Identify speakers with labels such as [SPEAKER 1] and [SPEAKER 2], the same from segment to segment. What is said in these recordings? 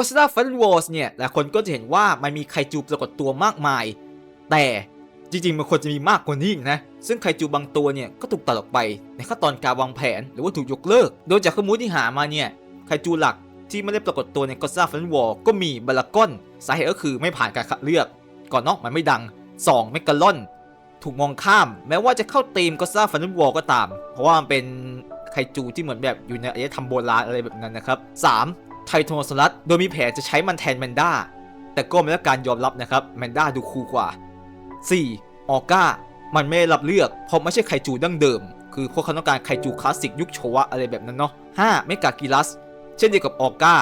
[SPEAKER 1] ก็ซิล่าฟันวอร์สเนี่ยหลายคนก็จะเห็นว่ามันมีไคจูปรากฏตัวมากมาย แต่จริงๆ มันควรจะมีมากกว่านี้นะ ซึ่งไคจูบางตัวเนี่ยก็ถูกตัดออกไปในขั้นตอนการวางแผนหรือว่าถูกยกเลิก โดยจากข้อมูลที่หามาเนี่ยไคจูหลักที่ไม่ได้ปรากฏตัวในก็ซ่าฟันวอร์ก็มีบาลากอนสาเหตุก็คือไม่ผ่านการคัดเลือก ก่อนนอกมันไม่ดัง 2. เมกาลอน ถูกมองข้าม แม้ว่าจะเข้าธีมก็ซ่าฟันวอลก็ตาม เพราะว่ามันเป็นไคจูที่เหมือนแบบอยู่ในอารยธรรมโบราณอะไรแบบนั้นนะครับ 3. ไทโทนอสลัสโดยมีแผนจะใช้มันแทนแมนด้าแต่ก็ไม่ได้รับการยอมรับนะครับแมนด้าดูคูลกว่า 4. ออก้ามันไม่รับเลือกเพราะไม่ใช่ไคจูดั้งเดิม คือพวกเขาต้องการไคจูคลาสสิกยุคโชวะอะไรแบบนั้นเนาะ 5. เมกากิลัส เช่นเดียวกับออก้า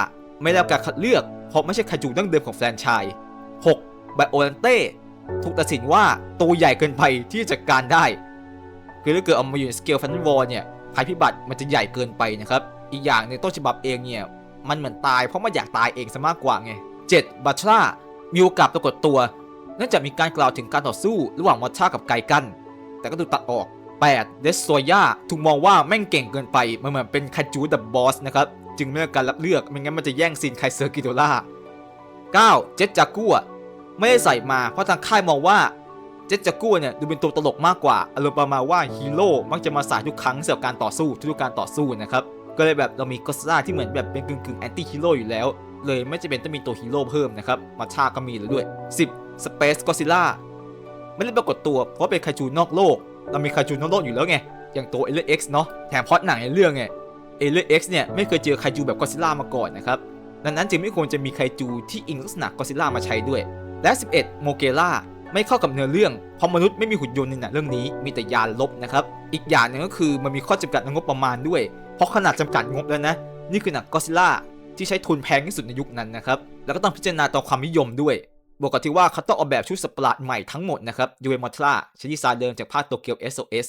[SPEAKER 1] ไม่ได้รับการคัดเลือกเพราะไม่ใช่ไคจูดั้งเดิมของแฟรนไชส์ 6. ไบโอลันเต้ถูกตัดสินว่าตัวใหญ่เกินไปที่จะจัดการได้ คือถ้าเกิดเอามาอยู่ในสเกลฟันวอลเนี่ยภัยพิบัติมันจะใหญ่เกินไปนะครับ อีกอย่างในต้นฉบับเองเนี่ย มันเหมือนตายเพราะมันอยากตายเองซะมากกว่าไง 7. บัตรามีโอกาสปรากฏตัว เนื่องจากมีการกล่าวถึงการต่อสู้ระหว่างวัตชากับไกกัน แต่ก็ถูกตัดออก 8. เดสโซย่าถูกมองว่าแม่งเก่งเกินไป มันเหมือนเป็นคาจูดับบอสนะครับ จึงไม่ได้การรับเลือก ไม่งั้นมันจะแย่งซีนไคเซอร์กิโดล่า 9. เจ็ตจากัวไม่ได้ใส่มาเพราะทางค่ายมองว่าเจ็ตจากัวเนี่ยดูเป็นตัวตลกมากกว่า อารมณ์ประมาณว่าฮีโร่มักจะมาสายทุกครั้งสำหรับการต่อสู้ทุกการต่อสู้นะครับ ก็เลยแบบเรามีก็อดซ่าที่เหมือนแบบเป็นกึ่งกึ่งแอนตี้ฮีโร่อยู่แล้ว เลยไม่จำเป็นต้องมีตัวฮีโร่เพิ่มนะครับ มาชาก็มีแล้วด้วย 10 Space Godzilla ไม่ได้ปรากฏตัวเพราะเป็นไคจูนอกโลก เรามีไคจูนอกโลกอยู่แล้วไง อย่างตัว Alien X เนาะ แถมพอดหนังในเรื่องไง Alien X เนี่ยไม่เคยเจอไคจูแบบก็ซิล่ามาก่อนนะครับ ดังนั้นจึงไม่ควรจะมีไคจูที่อิงลักษณะก็ซิล่ามาใช้ด้วย และ 11 โมเกล่าไม่เข้ากับเนื้อเรื่อง เพราะมนุษย์ไม่มีหุ่นยนต์ในหนังเรื่องนี้มีแต่ยานลบนะครับ อีกอย่างหนึงก็คือมันมีข้อจำกัดในงบประมาณด้วย เพราะขนาดจำกัดงบแล้วนะ นี่คือหนังก็ซิล่าที่ใช้ทุนแพงที่สุดในยุคนั้นนะครับแล้วก็ต้องพิจารณาต่อความนิยมด้วยบวกกับที่ว่าเขาต้องออกแบบชุดสัตว์ปลาดใหม่ทั้งหมดนะครับยูเอมอทราใช้ดีไซาเดิมจากภาคโตเกียว SOS